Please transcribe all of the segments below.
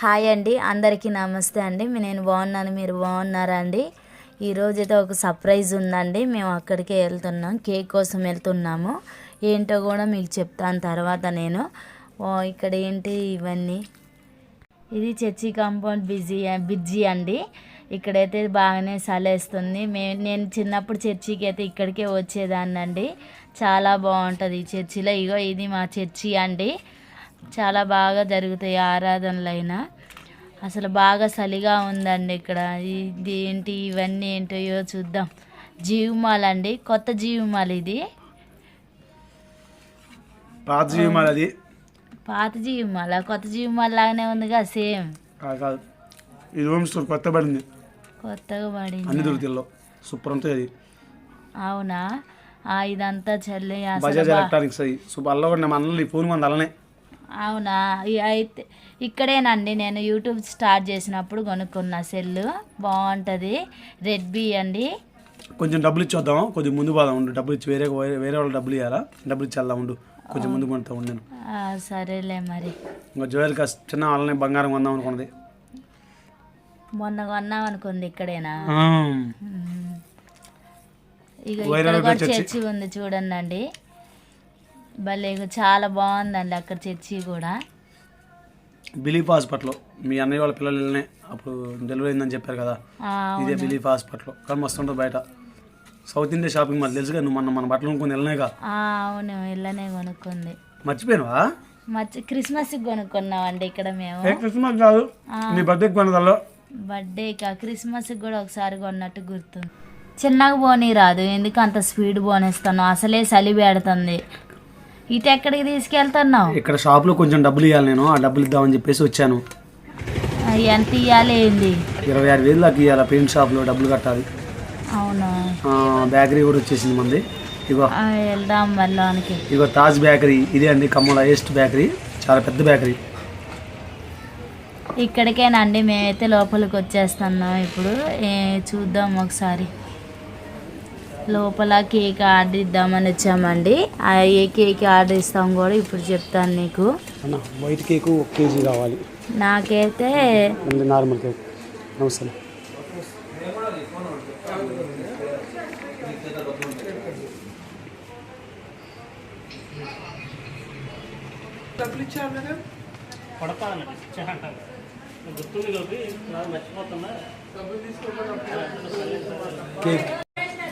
Hi అండి అందరికీ నమస్తే అండి. నేను బాగున్నాను మీరు బాగున్నారా అండి? ఈరోజైతే ఒక సర్ప్రైజ్ ఉందండి. మేము అక్కడికే వెళ్తున్నాం కేక్ కోసం వెళ్తున్నాము. ఏంటో కూడా మీకు చెప్తాను తర్వాత నేను. ఓ, ఇక్కడ ఏంటి ఇవన్నీ? ఇది చర్చి కాంపౌండ్ బిజీ బిజ్జీ అండి. ఇక్కడైతే బాగానే సలేస్తుంది. మే నేను చిన్నప్పుడు చర్చికి అయితే ఇక్కడికే వచ్చేదాన్ని అండి చాలా బాగుంటుంది ఈ చర్చిలో. ఇగో ఇది మా చర్చి అండి. చాలా బాగా జరుగుతాయి ఆరాధనలైనా. అసలు బాగా చలిగా ఉందండి ఇక్కడ. ఇది ఏంటి ఇవన్నీ ఏంటో చూద్దాం. జీవమాల అండి కొత్త జీవమాల ఇది. పాత జీవిమాల అది. పాత జీవమాల కొత్త జీవమాల లాగానే ఉందిగా సేమ్. కాదు హోమ్ స్టోర్ కొత్త పడింది. కొత్తగా అన్ని పడింది దొరుకుతాయిలో సూపర్ ఉంటుంది అది. అవునా? ఇదంతా చల్లి బజాజ్ ఎలక్ట్రానిక్స్ సూపర్ అల్ల కూడా మన ఈ ఫోన్ మంది అలానే అవునా? అయితే ఇక్కడేనండి. నేను యూట్యూబ్ స్టార్ట్ చేసినప్పుడు కొనుక్కున్న సెల్ బాగుంటుంది. రెడ్ బి అండి. కొంచెం డబ్బులు ఇచ్చేద్దాం కొంచెం ముందు పోదాం ఉండు. డబ్బులు ఇచ్చి వేరే వేరే వాళ్ళు డబ్బులు ఇవ్వాలా డబ్బులు ఇచ్చి వెళ్దాం ఉండు. కొంచెం ముందు కొంటా ఉండు నేను. ఆ, సరేలే మరి. ఇంకా జ్యువెల్ కాస్ట్ చిన్న వాళ్ళని బంగారం కొందాం అనుకున్నది. మొన్న కొన్నాం అనుకుంది ఇక్కడేనా. ఇక వైరాల్ ఇక్కడ కూడా చర్చి. చర్చి ఉంది చూడండి అండి భలే చాలా బాగుందండి అక్కడ చర్చి కూడా. Belief hospital. మీ అన్నయ్య వాళ్ళ పిల్లలు వెళ్ళినాయి అప్పుడు డెలివరీ అయిందని చెప్పారు కదా? ఇదే బిలీఫ్ హాస్పిటల్. కానీ మస్తు ఉంటుంది బయట. సౌత్ ఇండియా షాపింగ్ మాల్ తెలుసుగా నువ్వు మొన్న మన బట్టలు కొనుక్కొని వెళ్ళినాయిగా అవును ఇళ్ళనే కొనుక్కుంది. మర్చిపోయినావా? మర్చి క్రిస్మస్కి కొనుక్కున్నామండి ఇక్కడ మేము. క్రిస్మస్ కాదు. నీ బర్త్డేకి కొన్నదాల్లో. బర్త్డేకా? క్రిస్మస్కి కూడా ఒకసారి కొన్నట్టు గుర్తు చిన్నగా పోనీ రాదు ఎందుకు అంత స్పీడ్ పోనేస్తాను? అసలే చలి పెడుతుంది. ఇటు ఎక్కడికి తీసుకెళ్తున్నావు? ఇక్కడ షాప్లో కొంచెం డబ్బులు ఇవ్వాలి నేను. ఆ డబ్బులు ఇద్దామని చెప్పేసి వచ్చాను. ఎంత ఇవ్వాలి ఏంది? ఇరవై ఆరు వేలు దాకా ఇవ్వాలి పెయింట్ షాప్లో డబ్బులు కట్టాలి. అవునా? బేకరీ కూడా వచ్చేసింది మంది. ఇగో. వెళ్దాం మళ్ళానికి ఇగో తాజ్ బేకరీ. ఇదే అండి ఖమ్మం హైయెస్ట్ బేకరీ. చాలా పెద్ద బేకరీ. ఇక్కడికేనండి. మేమైతే లోపలికి వచ్చేస్తున్నాం ఇప్పుడు. చూద్దాం ఒకసారి. లోపల కేక్ ఆర్డర్ ఇద్దామని వచ్చామండి. ఆ ఏ కేక్ ఆర్డర్ ఇస్తాం కూడా ఇప్పుడు చెప్తాను నీకు. వైట్ కేక్ ఒక కేజీ కావాలి. నాకైతే ఉంది నార్మల్ కేక్. నమస్తే కేక్.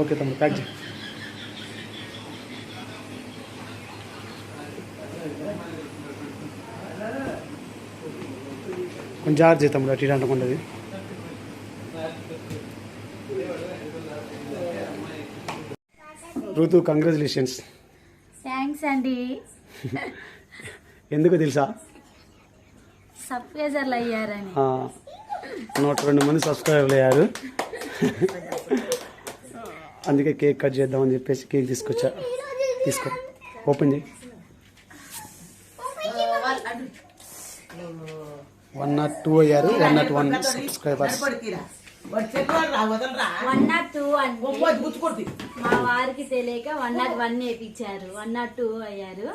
ఓకే తమ్ముడు ప్యాక్ చేయి. కొంచెం జాగ్రత్త తమ్ముడు అటు ఇటు అంటకుండదు. ఋతు కంగ్రాచులేషన్స్ థ్యాంక్స్ అండి. ఎందుకు తెలుసా? సబ్స్క్రైజర్లు అయ్యారని. నూట రెండు మంది సబ్స్క్రైబర్లు అయ్యారు. అందుకే కేక్ కట్ చేద్దామని చెప్పేసి కేక్ తీసుకొచ్చా. తీసుకో. ఓపెన్ చేయి. వన్ నాట్ టూ అయ్యారు. One nought one subscribers one nought two మా వారికి తెలియక వన్ నాట్ వన్ వేపించారు వన్ నాట్ టూ అయ్యారు.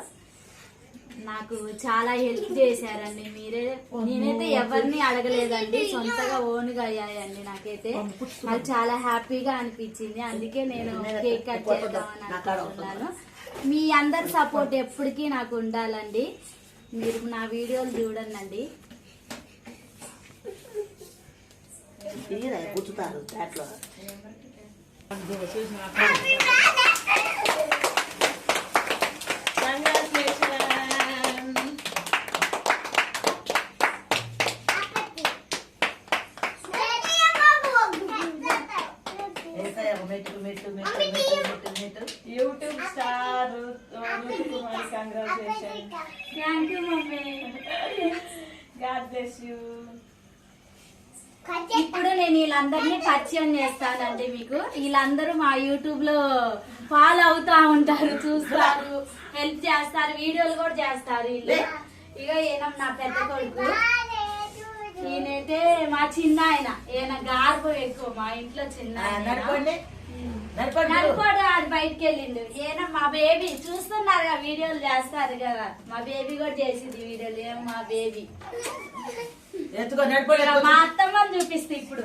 నాకు చాలా హెల్ప్ చేశారండి. మీరే నేనైతే ఎవరిని అడగలేదండి. సొంతగా ఓన్గా అయ్యాయండి నాకైతే. నాకు చాలా హ్యాపీగా అనిపించింది. అందుకే నేను కేక్ కట్ చేద్దాం అనుకుంటున్నాను. మీ అందరి సపోర్ట్ ఎప్పటికీ నాకు ఉండాలండి. మీరు నా వీడియోలు చూడండి అండి వీళ్ళందరినీ పరిచయం చేస్తానండి మీకు. వీళ్ళందరూ మా యూట్యూబ్లో ఫాలో అవుతా ఉంటారు చూస్తారు హెల్ప్ చేస్తారు వీడియోలు కూడా చేస్తారు వీళ్ళు. ఇక ఈయన నా పెద్ద కొడుకు. ఈయనైతే మా చిన్న ఆయన. ఈయన గార్బు ఎక్కువ మా ఇంట్లో చిన్న. నడపండి. నడుకోడు ఆడు బయటికి వెళ్ళిండు ఈయన మా బేబీ చూస్తున్నారు కదా వీడియోలు చేస్తారు కదా. మా బేబీ కూడా చేసింది వీడియోలు. ఏం మా బేబీ. ఎత్తుకో నడపండి ఇక మా అత్తమ్మని చూపిస్తే ఇప్పుడు.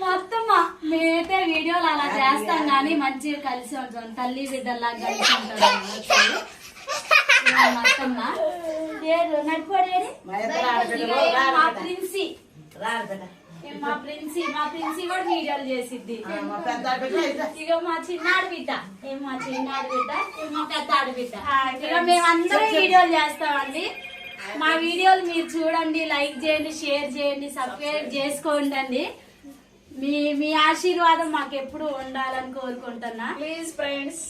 మా అత్తమ్మ మేమైతే వీడియోలు అలా చేస్తాం కానీ మంచిగా కలిసి ఉంటాం. తల్లి బిడ్డల్లా కలిసి ఉంటాం మా అత్తమ్మ. నడిపోడేది మా. ప్రిన్సి. మా ప్రిన్సి మా ప్రిన్సి కూడా వీడియోలు చేసిద్ది. ఇక. మా చిన్నాడు బిడ్డ ఏం మా చిన్నాడు బిడ్డ మా పెద్ద ఆడు బిడ్డ ఇక మేమందరం వీడియోలు చేస్తామండి. మా వీడియోలు మీరు చూడండి లైక్ చేయండి షేర్ చేయండి సబ్స్క్రైబ్ చేసుకోండి మీ మీ ఆశీర్వాదం మాకు ఎప్పుడు ఉండాలని కోరుకుంటున్నా. ప్లీజ్ ఫ్రెండ్స్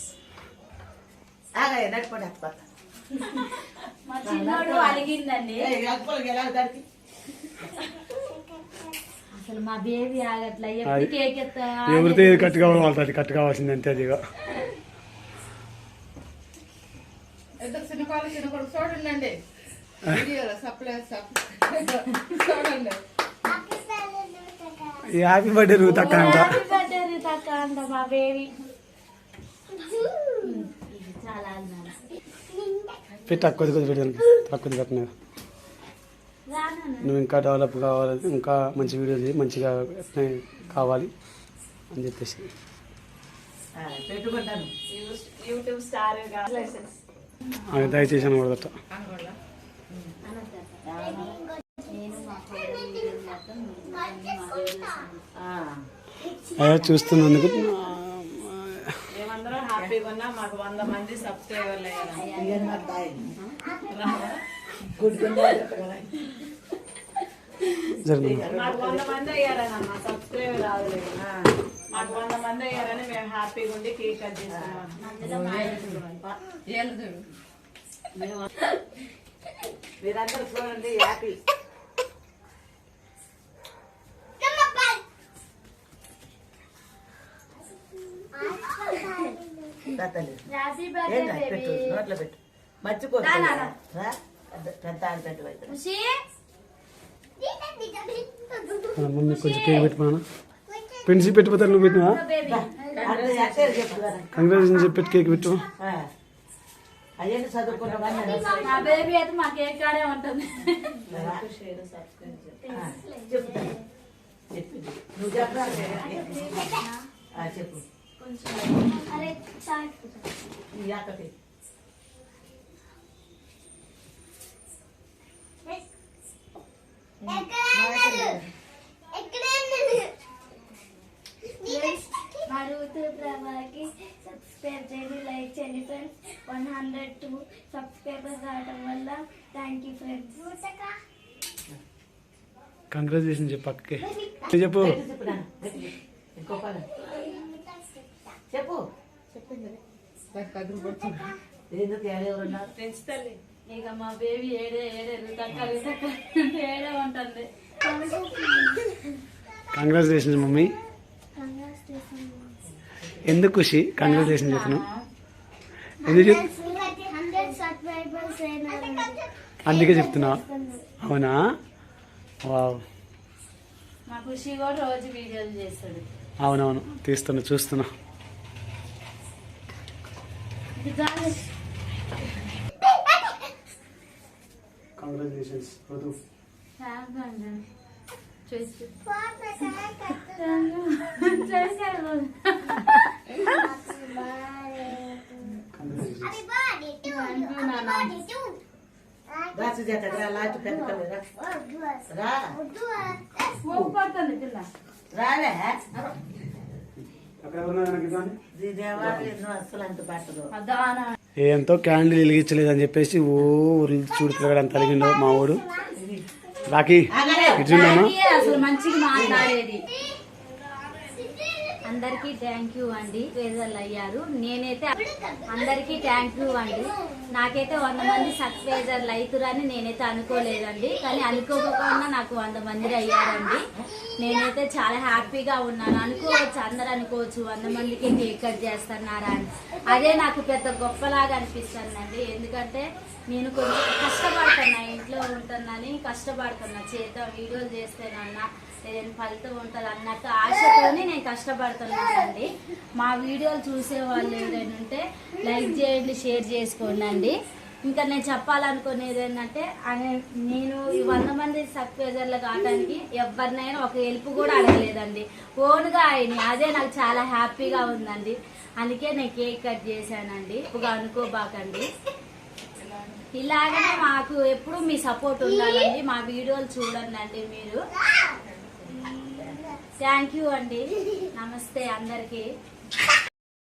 మా చిన్నోడు అలిగిందండి. అసలు మా బేబీ ఆగట్లా ఎప్పుడు కేక్ ఎవరితో ఏది కట్టు కావాలి అది కావాల్సింది అంతే అది. ఇద్దరు చిన్న కాళ్ళు చిన్న కొడుకు చూడండి హ్యాపీ బర్త్డే రూత్ అక్క అంట. Happy birthday రితక్క అంట పెట్టు కొద్ది కొద్ది పెట్టాను తక్కువ పెట్టిన రాను నువ్వు ఇంకా డెవలప్ కావాలి ఇంకా మంచి వీడియోలు చేయి మంచిగా ఎట్లా కావాలి అని చెప్పేసి. దయచేసి అనకూడదట. నేను మా కోడలు వీడియోలు చేస్తాం మీరు మా వీడియోస్ అన్ని. ఆ, అదే చూస్తున్నందుకు. మేమందరం హ్యాపీగా ఉన్నా. మాకు వంద మంది సబ్స్క్రైబర్లు మాకు వంద మంది అయ్యారనమ్మా సబ్స్క్రైబర్ రావలేదు ఆ, మాకు వంద మంది అయ్యారని మేము హ్యాపీగా ఉండి కేక్ కట్ చేస్తున్నాం. మీరందరూ చూడండి హ్యాపీ పెట్టు నోట్లో పెట్టు. రా పెద్ద- పెద్ద ఆడ పెట్టు అయితే ఖుషి మన మమ్మీ కొంచెం కేక్ పెట్టుకున్నా పెన్సి పెట్టిపోతారు నువ్వు పెట్టినా కంగ్రాచులేషన్ చెప్పి పెట్టి కేక్ పెట్టు. అయ్యండి చదువుకున్నామని మా బేబీ అయితే మా కేక్ కాడే ఉంటుంది. చెప్పు. చెప్పు. నువ్వు చెప్పరా ఆ, చెప్పు. అరే చాలు. ఈ అక్కకి మా రూతు ప్రభాకి సబ్స్క్రైబ్ చేయండి లైక్ చేయండి friends one hundred two subscribers రావడం వల్ల థ్యాంక్ యూ ఫ్రెండ్స్ కంగ్రాచులేషన్ చెప్పు అక్కకి. చెప్పు. చెప్పు చెప్పు. ఇంకో మా బేబీ ఏడే ఏడే రుతక్క రుతక్క ఏడే ఉంటుంది. Congratulation mummy. ఎందుకు ఖుషి? కంగ్రాచులేషన్ చెప్తున్నావు. ఎందుకు అందుకే చెప్తున్నా. అవునా? వావ్ మా ఖుషి కూడా రోజు వీడియోలు చేస్తాడు. అవునవును తీస్తున్నా చూస్తున్నా. కంగ్రాచులేషన్స్ చాలు అండి. రా సుజాత రా లాంటి పెద్ద రా. రాలే. ఎంతో క్యాండిల్ వెలిగించలేదు అని చెప్పేసి ఓ ఊర్లు చూడు తిరగడానికి తలిగిండు మా వాడు రాకి చూడమ్మా డాడీయే అసలు మంచిగా మాట్లాడేది అందరికీ థ్యాంక్ యూ అండి. పేదలు అయ్యారు. నేనైతే అందరికీ థ్యాంక్ యూ అండి. నాకైతే వంద మంది సక్సేజర్లు అవుతురని నేనైతే అనుకోలేదండి. కానీ అనుకోకుండా నాకు వంద మంది అయ్యారండి. నేనైతే చాలా హ్యాపీగా ఉన్నాను. అనుకోవచ్చు అందరు అనుకోవచ్చు వంద మందికి కేక్ కట్ చేస్తున్నారా అని. అదే నాకు పెద్ద గొప్పలాగా అనిపిస్తుందండి. ఎందుకంటే నేను కొంచెం కష్టపడుతున్నా ఇంట్లో ఉంటున్నాని కష్టపడుతున్నా. చేద్దాం వీడియోలు చేస్తేనన్నా ఏదైనా ఫలితం ఉంటుంది అన్నట్టు ఆశతోనే నేను కష్టపడుతున్నాను కష్టపడుతున్నానండి మా వీడియోలు చూసే వాళ్ళు ఏదైనా ఉంటే లైక్ చేయండి షేర్ చేసుకోండి అండి. ఇంకా నేను చెప్పాలనుకునేది ఏంటంటే నేను ఈ వంద మంది సక్వేజర్లు కావడానికి ఎవరినైనా ఒక హెల్ప్ కూడా అడగలేదండి. ఓన్గా ఆయన అదే నాకు చాలా హ్యాపీగా ఉందండి. అందుకే నేను కేక్ కట్ చేశానండి. ఇప్పుడు అనుకోబాకండి. ఇలాగనే మాకు ఎప్పుడు మీ సపోర్ట్ ఉండాలండి. మా వీడియోలు చూడండి మీరు. థ్యాంక్ యూ అండి. నమస్తే అందరికీ.